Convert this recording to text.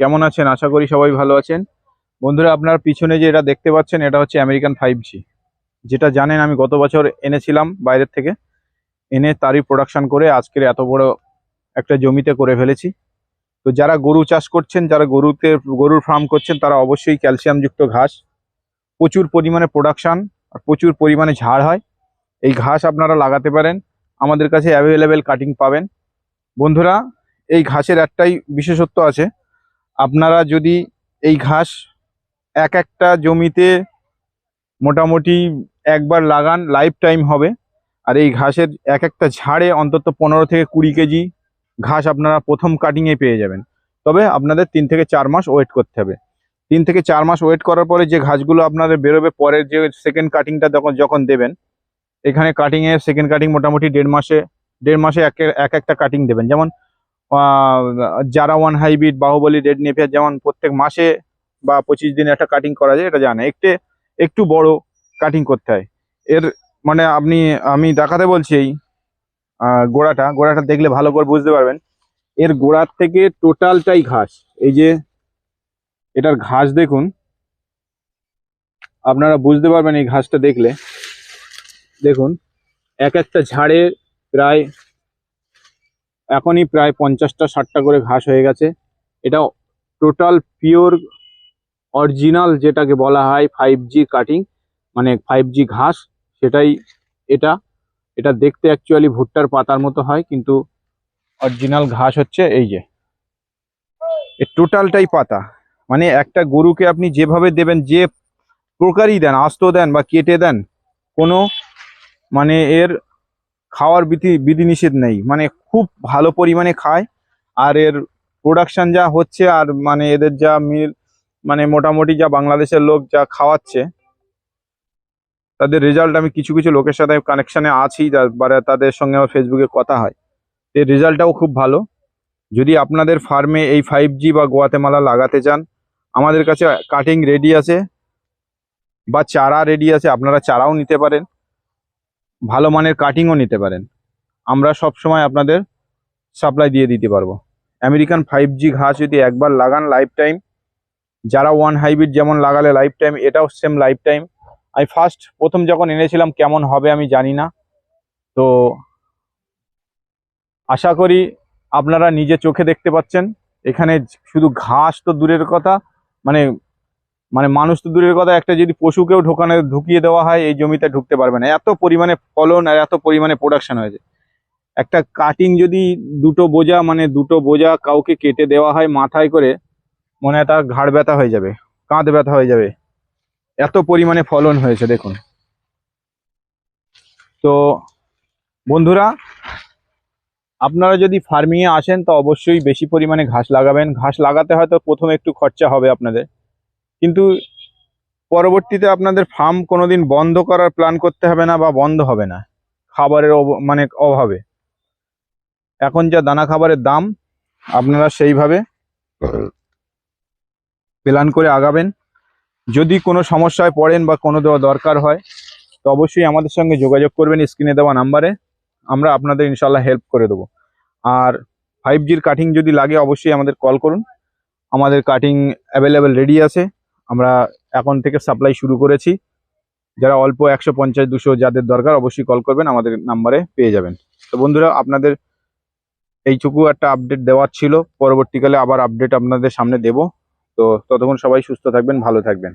কেমন আছেন? আশা করি সবাই ভালো আছেন। বন্ধুরা, আপনার পিছনে যে এটা দেখতে পাচ্ছেন, এটা হচ্ছে আমেরিকান ফাইভ জি যেটা জানেন, আমি গত বছর এনেছিলাম বাইরের থেকে। এনে তারই প্রোডাকশন করে আজকের এত বড় একটা জমিতে করে ফেলেছি। তো যারা গরু চাষ করছেন, যারা গরুতে, গরুর ফার্ম করছেন, তারা অবশ্যই ক্যালসিয়ামযুক্ত ঘাস। প্রচুর পরিমাণে প্রোডাকশন আর প্রচুর পরিমাণে ঝাড় হয়। এই ঘাস আপনারা লাগাতে পারেন। আমাদের কাছে অ্যাভেলেবেল কাটিং পাবেন। বন্ধুরা, এই ঘাসের একটাই বিশেষত্ব আছে। আপনারা যদি এই ঘাস এক একটা জমিতে মোটামুটি একবার লাগান লাইফ টাইম হবে। আর এই ঘাসের এক একটা ঝাড়ে অন্তত পনেরো থেকে কুড়ি কেজি ঘাস আপনারা প্রথম কাটিংয়ে পেয়ে যাবেন। তবে আপনাদের তিন থেকে চার মাস ওয়েট করতে হবে। তিন থেকে চার মাস ওয়েট করার পরে যে ঘাসগুলো আপনাদের বেরোবে পরের যে সেকেন্ড কাটিংটা যখন যখন দেবেন, এখানে কাটিংয়ে সেকেন্ড কাটিং মোটামুটি দেড় মাসে দেড় মাসে এক এক একটা কাটিং দেবেন। যেমন যারা one hybrid Bahubali red napier যেমন প্রত্যেক মাসে বা পঁচিশ দিনে একটা কাটিং করা যায়, এটা জানে। একটু একটু বড় কাটিং করতে হয়। এর মানে আপনি, আমি দেখাতে বলছি এই গোড়াটা। গোড়াটা দেখলে ভালো করে বুঝতে পারবেন। এর গোড়ার থেকে টোটালটাই ঘাস। এই যে, এটার ঘাস দেখুন। আপনারা বুঝতে পারবেন এই ঘাসটা দেখলে। দেখুন, এক একটা ঝাড়ে প্রায় এখনই প্রায় পঞ্চাশটা, ষাটটা করে ঘাস হয়ে গেছে। এটা টোটাল পিওর অরিজিনাল যেটাকে বলা হয় ফাইভ জি কাটিং মানে ফাইভ জি ঘাস, সেটাই এটা। এটা দেখতে অ্যাকচুয়ালি ভুট্টার পাতার মতো হয়, কিন্তু অরিজিনাল ঘাস হচ্ছে এই যে। টোটালটাই পাতা। মানে একটা গরুকে আপনি যেভাবে দেবেন, যে প্রকারই দেন, আস্ত দেন বা কেটে দেন, কোনো মানে এর খাওয়ার বিধি বিধিনিষেধ নেই। মানে খুব ভালো পরিমাণে খায়। আর এর প্রোডাকশন যা হচ্ছে আর মানে এদের যা মিল মানে মোটামুটি যা বাংলাদেশের লোক যা খাওয়াচ্ছে, তাদের রেজাল্ট আমি কিছু কিছু লোকের সাথে কানেকশানে আছি তারপরে তাদের সঙ্গে আমার ফেসবুকে কথা হয়। এর রেজাল্টটাও খুব ভালো। যদি আপনাদের ফার্মে এই ফাইভ জি বা গোয়াতেমালা লাগাতে চান, আমাদের কাছে কাটিং রেডি আছে বা চারা রেডি আছে, আপনারা চারাও নিতে পারেন। ভালো মানের কাটিংও নিতে পারেন। আমরা সব সময় আপনাদের সাপ্লাই দিয়ে দিতে পারব। আমেরিকান ফাইভ জি ঘাস যদি একবার লাগান লাইফ টাইম যারা ওয়ান হাইব্রিড যেমন লাগালে লাইফ টাইম এটাও সেম লাইফ টাইম আমি ফার্স্ট প্রথম যখন এনেছিলাম কেমন হবে আমি জানি না। তো আশা করি আপনারা নিজে চোখে দেখতে পাচ্ছেন। এখানে শুধু ঘাস তো দূরের কথা মানে মানে মানুষ তো দূরের কথা, একটা যদি পশুকেও ঢোকানো ঢুকিয়ে দেওয়া হয়, এই জমিতে ঢুকতে পারবে না। এত পরিমাণে ফলন আর এত পরিমাণে প্রোডাকশন হয়েছে। একটা কাটিং যদি দুটো বোঝা মানে দুটো বোঝা কাউকে কেটে দেওয়া হয় মাথায় করে, মনে হয় তার ঘাড় ব্যথা হয়ে যাবে, কাঁধ ব্যথা হয়ে যাবে। এত পরিমাণে ফলন হয়েছে, দেখুন। তো বন্ধুরা, আপনারা যদি ফার্মিংয়ে আসেন, তো অবশ্যই বেশি পরিমাণে ঘাস লাগাবেন। ঘাস লাগাতে হয়তো প্রথমে একটু খরচা হবে আপনাদের। কিন্তু পরবর্তীতে আপনাদের ফার্ম কোনোদিন বন্ধ করার প্ল্যান করতে হবে না বা বন্ধ হবে না। খাবারের মানে অভাবে। এখন যা দানা খাবারের দাম, আপনারা সেইভাবে প্ল্যান করে আগাবেন। যদি কোনো সমস্যায় পড়েন বা কোনো দেওয়া দরকার হয়, তো অবশ্যই আমাদের সঙ্গে যোগাযোগ করবেন স্ক্রিনে দেওয়া নাম্বারে। আমরা আপনাদের ইনশাল্লাহ হেল্প করে দেবো। আর ফাইভ জির কাটিং যদি লাগে, অবশ্যই আমাদের কল করুন। আমাদের কাটিং অ্যাভেলেবেল রেডি আছে। আমরা এখন থেকে সাপ্লাই শুরু করেছি। যারা অল্প একশো পঞ্চাশ, দুশো যাদের দরকার, অবশ্যই কল করবেন, আমাদের নাম্বারে পেয়ে যাবেন। তো বন্ধুরা, আপনাদের এইটুকু একটা আপডেট দেওয়ার ছিল। পরবর্তীকালে আবার আপডেট আপনাদের সামনে দেব। তো ততক্ষণ সবাই সুস্থ থাকবেন, ভালো থাকবেন।